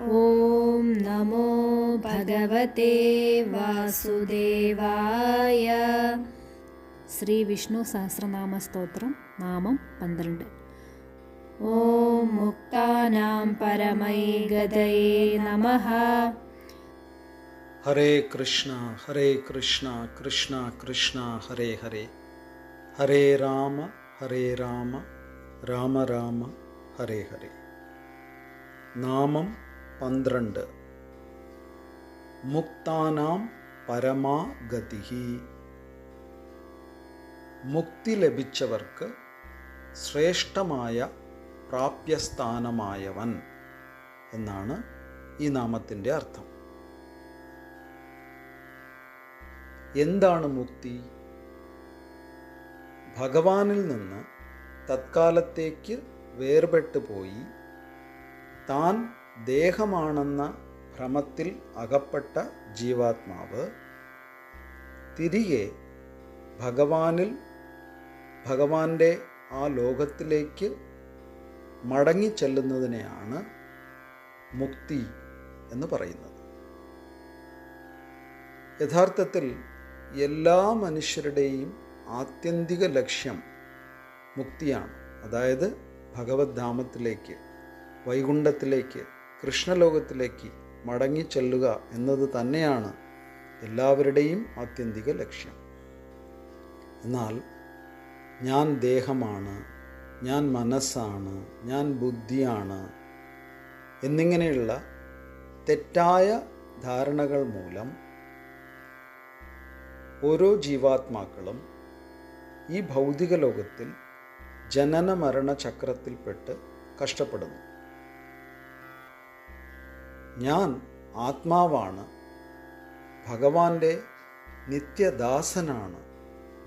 ॐ नमो भगवते वासुदेवाय। श्रीविष्णुसहस्रनामस्तोत्रं नाम पन्द्रण्ड्। ॐ मुक्तानां परमै गदये नमः। हरे कृष्ण हरे कृष्ण कृष्ण कृष्ण हरे हरे। हरे राम हरे राम राम राम हरे हरे। नामं പന്ത്രണ്ട്. മുക്താനാം പരമാഗതി മുക്തി ലഭിച്ചവർക്ക് ശ്രേഷ്ഠമായ പ്രാപ്യസ്ഥാനമായവൻ എന്നാണ് ഈ നാമത്തിന്റെ അർത്ഥം. എന്താണ് മുക്തി? ഭഗവാനിൽ നിന്ന് തത്കാലത്തേക്ക് വേർപെട്ടു പോയി താൻ ദേഹമാണെന്ന ഭ്രമത്തിൽ അകപ്പെട്ട ജീവാത്മാവ് തിരികെ ഭഗവാനിൽ ഭഗവാന്റെ ആ ലോകത്തിലേക്ക് മടങ്ങിച്ചെല്ലുന്നതിനെയാണ് മുക്തി എന്ന് പറയുന്നത്. യഥാർത്ഥത്തിൽ എല്ലാ മനുഷ്യരുടെയും ആത്യന്തിക ലക്ഷ്യം മുക്തിയാണ്. അതായത് ഭഗവത് ധാമത്തിലേക്ക് വൈകുണ്ഠത്തിലേക്ക് കൃഷ്ണലോകത്തിലേക്ക് മടങ്ങിച്ചെല്ലുക എന്നത് തന്നെയാണ് എല്ലാവരുടെയും ആത്യന്തിക ലക്ഷ്യം. എന്നാൽ ഞാൻ ദേഹമാണ് ഞാൻ മനസ്സാണ് ഞാൻ ബുദ്ധിയാണ് എന്നിങ്ങനെയുള്ള തെറ്റായ ധാരണകൾ മൂലം ഓരോ ജീവാത്മാക്കളും ഈ ഭൗതിക ലോകത്തിൽ ജനന മരണ ചക്രത്തിൽപ്പെട്ട് കഷ്ടപ്പെടുന്നു. ഞാൻ ആത്മാവാണ്. ഭഗവാന്റെ നിത്യദാസനാണ്.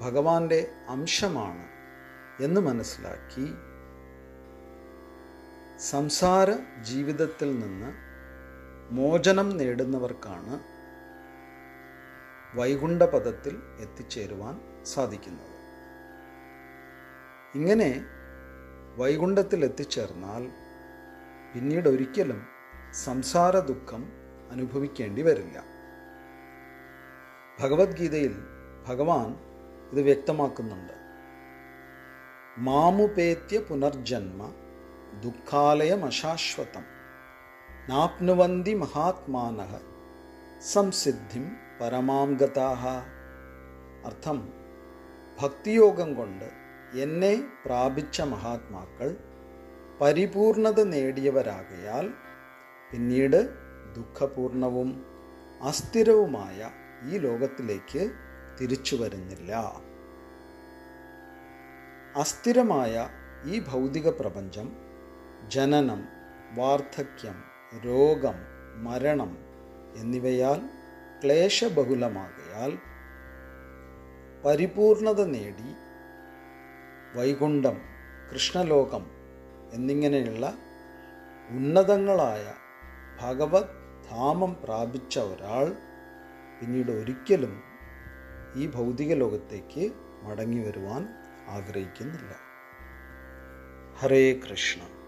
ഭഗവാന്റെ അംശമാണ് എന്ന് മനസ്സിലാക്കി സംസാര ജീവിതത്തിൽ നിന്ന് മോചനം നേടുന്നവർക്കാണ് വൈകുണ്ഠപഥത്തിൽ എത്തിച്ചേരുവാൻ സാധിക്കുന്നത്. ഇങ്ങനെ വൈകുണ്ഠത്തിൽ എത്തിച്ചേർന്നാൽ പിന്നീട് ഒരിക്കലും സംസാര ദുഃഖം അനുഭവിക്കേണ്ടി വരില്ല. ഭഗവത്ഗീതയിൽ ഭഗവാൻ ഇത് വ്യക്തമാക്കുന്നുണ്ട്. മാമുപേത്യ പുനർജന്മ ദുഃഖാലയമശാശ്വതം നാപ്നുവന്തി മഹാത്മാന സംസിദ്ധിം പരമാം ഗതാഹ. അർത്ഥം ഭക്തിയോഗം കൊണ്ട് എന്നെ പ്രാപിച്ച മഹാത്മാക്കൾ പരിപൂർണത നേടിയവരാകയാൽ പിന്നീട് ദുഃഖപൂർണവും അസ്ഥിരവുമായ ഈ ലോകത്തിലേക്ക് തിരിച്ചു വരുന്നില്ല. അസ്ഥിരമായ ഈ ഭൗതിക പ്രപഞ്ചം ജനനം വാർദ്ധക്യം രോഗം മരണം എന്നിവയാൽ ക്ലേശബഹുലമാകയാൽ പരിപൂർണത നേടി വൈകുണ്ഠം കൃഷ്ണലോകം എന്നിങ്ങനെയുള്ള ഉന്നതങ്ങളായ ഭഗവത് ധാമം പ്രാപിച്ച ഒരാൾ പിന്നീട് ഒരിക്കലും ഈ ഭൗതിക ലോകത്തേക്ക് മടങ്ങി വരുവാൻ ആഗ്രഹിക്കുന്നില്ല. ഹരേ കൃഷ്ണ.